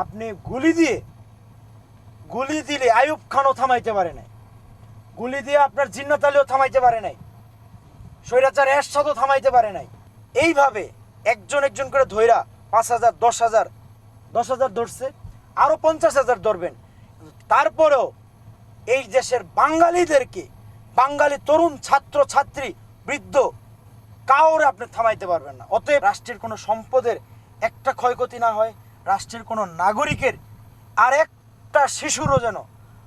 আপনি গুলি দিয়ে, গুলি দিলে আয়ুব খানও থামাইতে পারে নাই। গুলি দিয়ে আপনার জিন্নাত আলীও থামাইতে পারে নাই। স্বৈরাচার এরশাদও থামাইতে পারে নাই। এইভাবে একজন একজন করে ধৈরা পাঁচ হাজার, দশ হাজার দশ হাজার ধরছে আরও পঞ্চাশ হাজার ধরবেন। তারপরেও এই দেশের বাঙালিদেরকে, বাঙালি তরুণ ছাত্র, ছাত্রী, বৃদ্ধ, কাউরে আপনি থামাইতে পারবেন না। অতএব রাষ্ট্রের কোনো সম্পদের একটা ক্ষয়ক্ষতি না হয়। রাষ্ট্রের কোনো নাগরিকের আর একটা শিশুরও যেন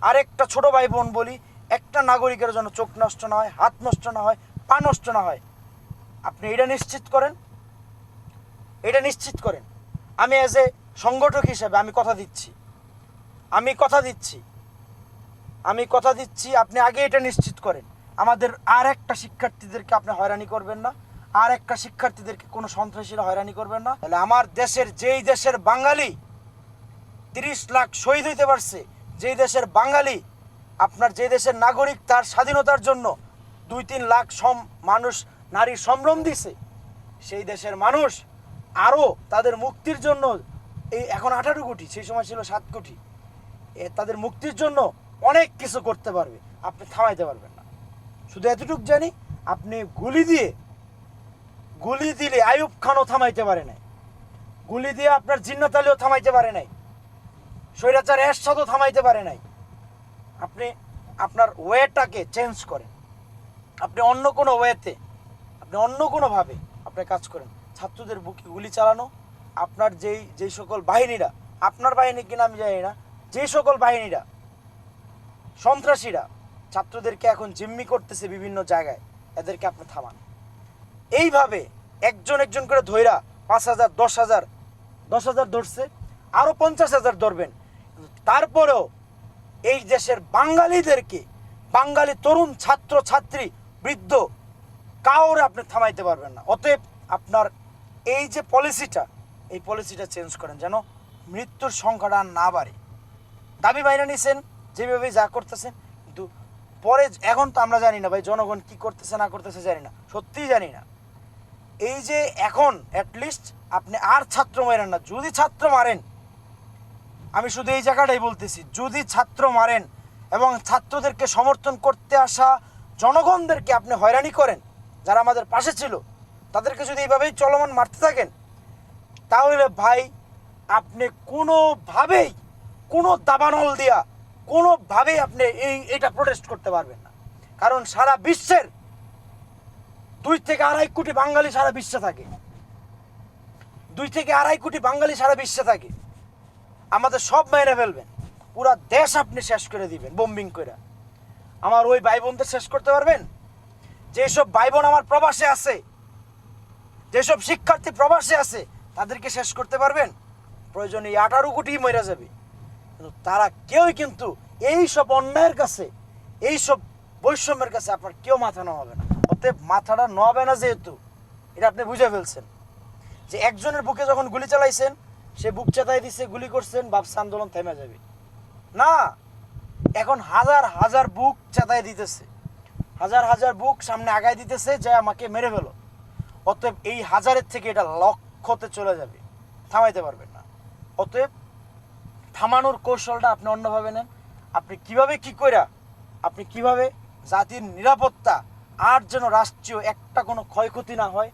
আর একটা ছোট ভাই বোন বলি, একটা নাগরিকের যেন চোখ নষ্ট না হয়, হাত নষ্ট না হয়, পা নষ্ট না হয়। আপনি এটা নিশ্চিত করেন? এটা নিশ্চিত করেন। আমি অ্যাজ এ সংগঠক হিসেবে আমি কথা দিচ্ছি। আমি কথা দিচ্ছি। আমি কথা দিচ্ছি, আপনি আগে এটা নিশ্চিত করেন। আমাদের আর একটা শিক্ষার্থীদেরকে আপনি হয়রানি করবেন না। আর একটা শিক্ষার্থীদেরকে কোনো সন্ত্রাসীরা হয়রানি করবেন না। তাহলে আমার দেশের যেই দেশের বাঙালি তিরিশ লাখ শহীদ হইতে পারছে, যেই দেশের বাঙালি, আপনার যে দেশের নাগরিক, তার স্বাধীনতার জন্য দুই তিন লাখ সম মানুষ, নারী সম্ভ্রম দিছে, সেই দেশের মানুষ আরও তাদের মুক্তির জন্য এই এখন আঠারো কোটি, সেই সময় ছিল সাত কোটি, এ তাদের মুক্তির জন্য অনেক কিছু করতে পারবে, আপনি থামাইতে পারবেন না। শুধু এতটুকু জানি, আপনি গুলি দিয়ে গুলি দিলে আয়ুব খানও থামাইতে পারে নাই। গুলি দিয়ে আপনার জিন্নাত আলীও থামাইতে পারে নাই। স্বৈরাচার এরশাদও থামাইতে পারে নাই। আপনি আপনার ওয়েটাকে চেঞ্জ করেন। আপনি অন্য কোনো ওয়েতে, আপনি অন্য কোনোভাবে আপনি কাজ করেন। ছাত্রদের বুকে গুলি চালানো, আপনার যেই যেই সকল বাহিনীরা, আপনার বাহিনী কিনা আমি জানি না, যেই সকল বাহিনীরা, সন্ত্রাসীরা, ছাত্রদেরকে এখন জিম্মি করতেছে বিভিন্ন জায়গায়, এদেরকে আপনি থামান। এইভাবে একজন একজন করে ধৈরা পাঁচ হাজার দশ হাজার দশ হাজার ধরছে আরও পঞ্চাশ হাজার ধরবেন। তারপরেও এই দেশের বাঙালিদেরকে, বাঙালি তরুণ ছাত্র, ছাত্রী, বৃদ্ধ, কাউরে আপনি থামাইতে পারবেন না। অতএব আপনার এই যে পলিসিটা, এই পলিসিটা চেঞ্জ করেন যেন মৃত্যুর সংখ্যাটা না বাড়ে। দাবি বাইরে নিছেন যেভাবে যা করতেছেন, কিন্তু পরে, এখন তো আমরা জানি না ভাই, জনগণ কি করতেছে, না করতেছে জানি না। সত্যিই জানি না। এই যে এখন অ্যাটলিস্ট আপনি আর ছাত্র মারেন না, যদি ছাত্র মারেন, আমি শুধু এই জায়গাটাই বলতেছি, যদি ছাত্র মারেন এবং ছাত্রদেরকে সমর্থন করতে আসা জনগণদেরকে আপনি হয়রানি করেন, যারা আমাদের পাশে ছিল, তাদেরকে যদি এইভাবেই চলমান মারতে থাকেন, তাহলে ভাই আপনি কোনোভাবেই, কোনো দাবানল দিয়া কোনোভাবেই আপনি এই, এটা প্রোটেস্ট করতে পারবেন না। কারণ সারা বিশ্বের দুই থেকে আড়াই কোটি বাঙালি সারা বিশ্বে থাকে। দুই থেকে আড়াই কোটি বাঙালি সারা বিশ্বে থাকে। আমাদের সব মেরে ফেলবেন। পুরা দেশ আপনি শেষ করে দিবেন বোম্বিং করে আমার ওই ভাই বোনদের শেষ করতে পারবেন? যেসব ভাই বোন আমার প্রবাসে আছে, যেসব শিক্ষার্থী প্রবাসে আছে, তাদেরকে শেষ করতে পারবেন? প্রয়োজনে আঠারো কোটি মরে যাবে। কিন্তু তারা কেউই কিন্তু এই সব অন্যায়ের কাছে, এই সব বৈষম্যের কাছে আপনার কেউ মাথা হবে না। অতএব মাথাটা নোয়াবে না যেহেতু, এটা আপনি বুঝে ফেলছেন। যে একজনের বুকে যখন গুলি চালাইছেন, সে বুক চেতাই দিচ্ছে গুলি করছেন ভাবছে আন্দোলন থেমে যাবে। না, এখন হাজার হাজার বুক চেতাই দিতেছে। হাজার হাজার বুক সামনে আগায় দিতেছে, যে আমাকে মেরে ফেলো। অতএব এই হাজারের থেকে এটা লক্ষতে চলে যাবে। থামাইতে পারবেন না। অতএব থামানোর কৌশলটা আপনি অন্যভাবে নেন। আপনি কীভাবে কি কইরা, আপনি কীভাবে জাতির নিরাপত্তা আর যেন রাষ্ট্রীয় একটা কোনো ক্ষয়ক্ষতি না হয়